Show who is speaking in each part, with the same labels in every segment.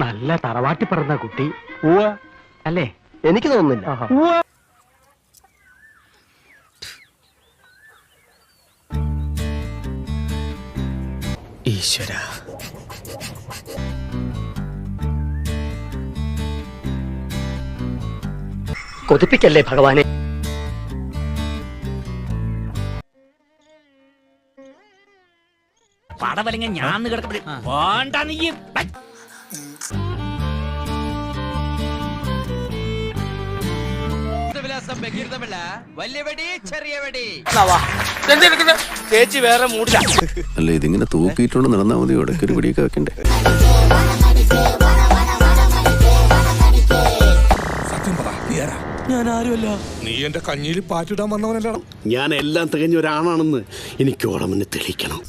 Speaker 1: നല്ല തറവാട്ടി പറഞ്ഞ കുട്ടി. അല്ലേ?
Speaker 2: എനിക്ക് തോന്നുന്നില്ല.
Speaker 3: ഈശ്വര.
Speaker 1: കൊതിപ്പിക്കല്ലേ ഭഗവാനെ?
Speaker 4: പടവലിങ്ങ ഞാൻ കിടക്കപ്പെ വേണ്ട നീ.
Speaker 3: ചേച്ചി വേറെ മൂടില്ല.
Speaker 5: അല്ല ഇതിങ്ങനെ തൂക്കിയിട്ടുണ്ട് നടന്നാ മതി ഇടയ്ക്കൊരു പിടിയൊക്കെ വെക്കണ്ടേ.
Speaker 3: ഞാൻ ആരുമല്ല.
Speaker 6: നീ എന്റെ കഞ്ഞിയിൽ പാറ്റിടാൻ വന്നവനല്ലടാ.
Speaker 5: ഞാൻ എല്ലാം തികഞ്ഞ ഒരാണാണെന്ന് എനിക്ക് ഓടമെന്ന് തെളിയിക്കണം.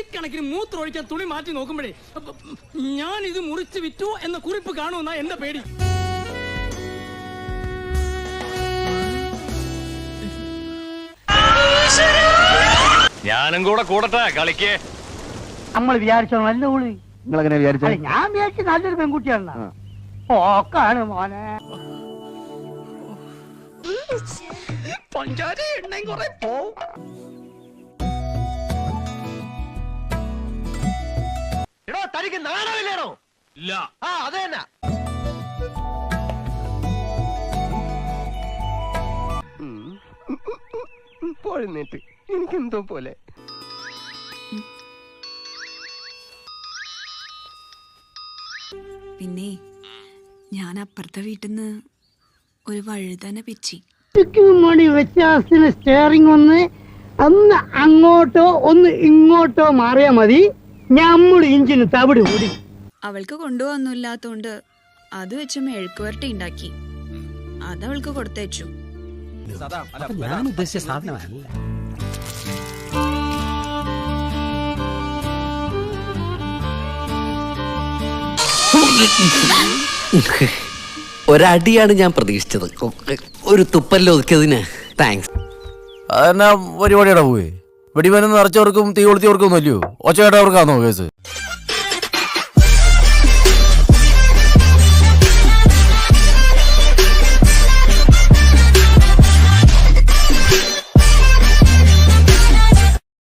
Speaker 7: ഇക്കണക്കിന് മൂത്രമൊഴിക്കാൻ തുണി മാറ്റി നോക്കുമ്പോഴേ ഞാൻ ഇത് മുറിച്ച് വിറ്റു എന്ന കുറിപ്പ് കാണുമെന്നാ എന്റെ പേടി.
Speaker 8: ഞാനും കൂടെ കൂടട്ടെ കളിക്ക്.
Speaker 1: നമ്മൾ വിചാരിച്ചോ നല്ല ഉള്ളി
Speaker 2: നിങ്ങൾ അങ്ങനെ
Speaker 1: വിചാരിച്ചു ഞാൻ വിചാരിച്ചു നല്ലൊരു പെൺകുട്ടിയാണ് ഓക്കാണ് മോനെ.
Speaker 7: പഞ്ചാരി എണ്ണയും കുറെ പോവും.
Speaker 2: എടോ തനിക്ക് നാണമില്ലേടോ?
Speaker 3: ഇല്ല.
Speaker 2: ആ അത് തന്നെ. പോഴുന്നേറ്റ് എനിക്കെന്തോ പോലെ.
Speaker 9: പിന്നെ ഞാൻ അപ്പുറത്തെ വീട്ടിൽ നിന്ന് ഒരു വഴുതന പിച്ചി
Speaker 1: മണി വ്യത്യാസത്തിന് സ്റ്റിയറിംഗ് ഒന്ന് അന്ന് അങ്ങോട്ടോ ഒന്ന് ഇങ്ങോട്ടോ മാറിയാ മതി. നമ്മൾ ഇഞ്ചിന് തവിട് കൂടി.
Speaker 9: അവൾക്ക് കൊണ്ടുപോകാനൊന്നുമില്ലാത്തോണ്ട് അത് വെച്ച് മെഴുക്കുവരട്ടി ഉണ്ടാക്കി. അതവൾക്ക് കൊടുത്തേച്ചു.
Speaker 1: ഞാൻ ഉദ്ദേശിച്ച സാധനമല്ല.
Speaker 10: ഒരടിയാണ് ഞാൻ പ്രതീക്ഷിച്ചത്. ഒരു തുപ്പല്ലോ ഒതുക്കിയതിന് താങ്ക്സ്
Speaker 3: അതെന്നാ പരിപാടിയുടെ പോയി? വെടിമരുന്ന് നിറച്ചവർക്കും തീ കൊളുത്തിയവർക്കൊന്നും അല്ലയോ ഒച്ചയായിട്ടവർക്കാന്നോ കേസ്?